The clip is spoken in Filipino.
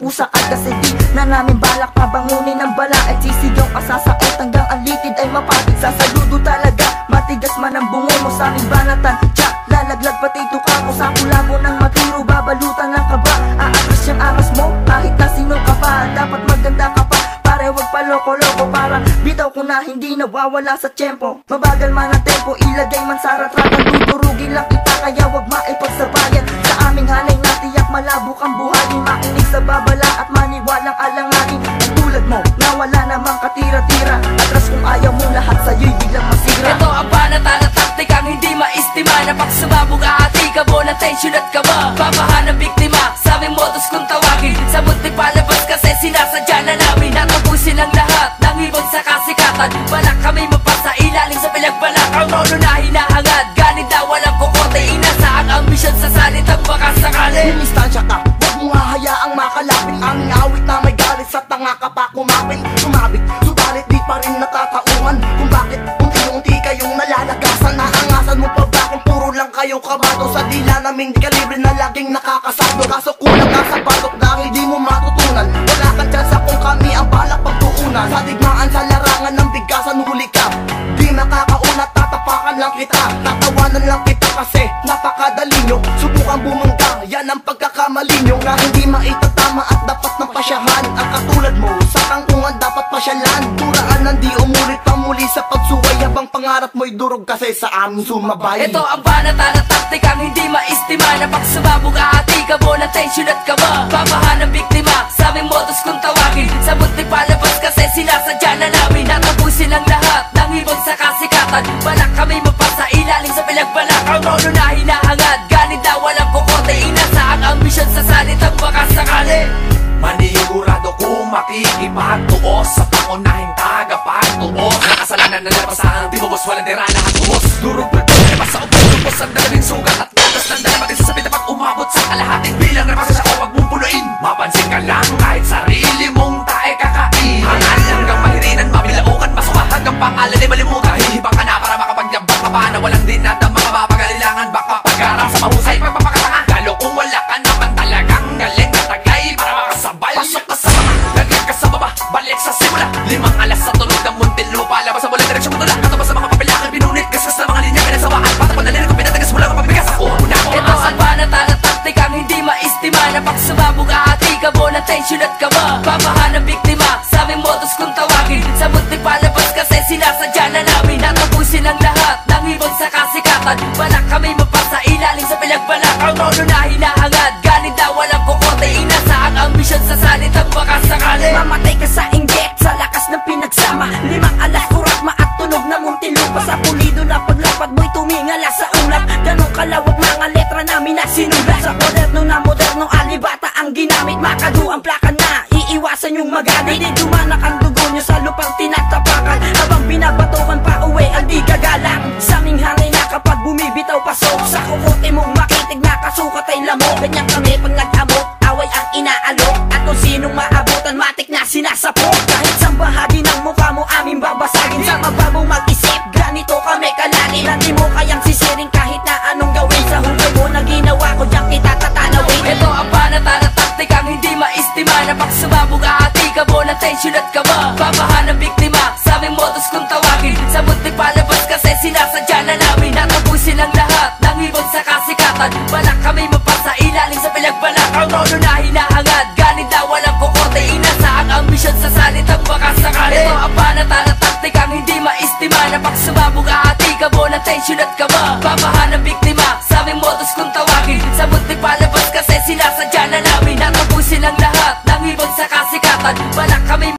usa at kasigi Na namin balak pabangunin ng bala. At sisigaw ka sasakot hanggang ang likid ay mapatid sa Sasaludo talaga, matigas man ang bungo mo sa aming banatan. Jack, lalaglag pati tuka ko sa kulabo ng matiro Babalutan lang ka ba? Aatras yung aras mo, kahit na sino ka pa Dapat maganda ka pa, pare wag paloko-loko Para bitaw ko na hindi nawawala sa tempo Mabagal man ang tempo, ilagay man sa ratratan Tuturugin lang kita kaya wag maipagsabayan. Sa aming hanay natiyak malabo kang buhay Mainig sa baba at maniwalang kumapit Sumabit, subalit di pa rin natataungan Kung bakit unti-unti kayong nalalagasan Naangasan mo pa ba kung puro lang kayong kabato? Sa dila naming kalibre na laging nakakasado Kaso kulang ka sa batok dahil di mo matutunan. Wala kang tsansa kung kami ang balak pagtuunan Sa digmaan sa larangan ng bigasan huli ka. Di makakauna tatapakan lang kita. Tatawanan lang kita kasi napakadali nyo Subukan bumangga, yan ang pagkakamali nyo Na hindi maitatama at dapat ng pasyahan Ang katulad mo, sa pasyalan Turaan ng di umulit pa muli sa pagsuway. Habang pangarap mo'y durog kasi sa amin sumabay. Ito ang banata na taktikang hindi maistima Na pag sumabog aati ka mo ng tension at kaba Papahan ng biktima sa aming modus kung tawagin. Sa munti palabas kasi sinasadya na namin tagapagtuos Nakasalanan na labas ang timubos Walang tira na hatubos Durog na lumabas sa ubos Lubos ang dalawing sugat At gatas Din sa dapat umabot sa kalahating bilang Nabasa siya Natapusin ang lahat ng ibon sa kasikatan. Balak kami mapasa ilalim sa pinagbalak. Ang rolo na hinahangad. Ganit na walang kukote. Inasa ang ambisyon sa salitang baka sakali. Mamatay ka sa inggit. Sa lakas ng pinagsama. Limang alas kurakma at tunog ng muntinlupa Sa pulido na paglapad mo'y tumingala sa ulap Ganong kalawag mga letra namin na sinulat Sa moderno na moderno alibata ang ginamit. Makadu ang plaka na iiwasan yung magalit Di dumanak ang dugo nyo sa lupang tinatapakan. Habang ang di gagalang. Sa aming hangin na kapag bumibitaw pasok Sa kukote mong makitig na kasukat ay lamok. Ganyan kami pag nag-amok. Away ang inaalok. At kung sinong maabutan matik na sinasapok. Kahit sa bahagi ng mukha mo aming babasagin. Sa mababong mag-isip ganito kami kalagi Na di mo kayang sisiring kahit na anong gawin. Sa hukay mo na ginawa ko diyan kita tatanawin. Ito ang panata na taktikang hindi maistima Na pag sumabog aati ka mo ng tension at kaba papa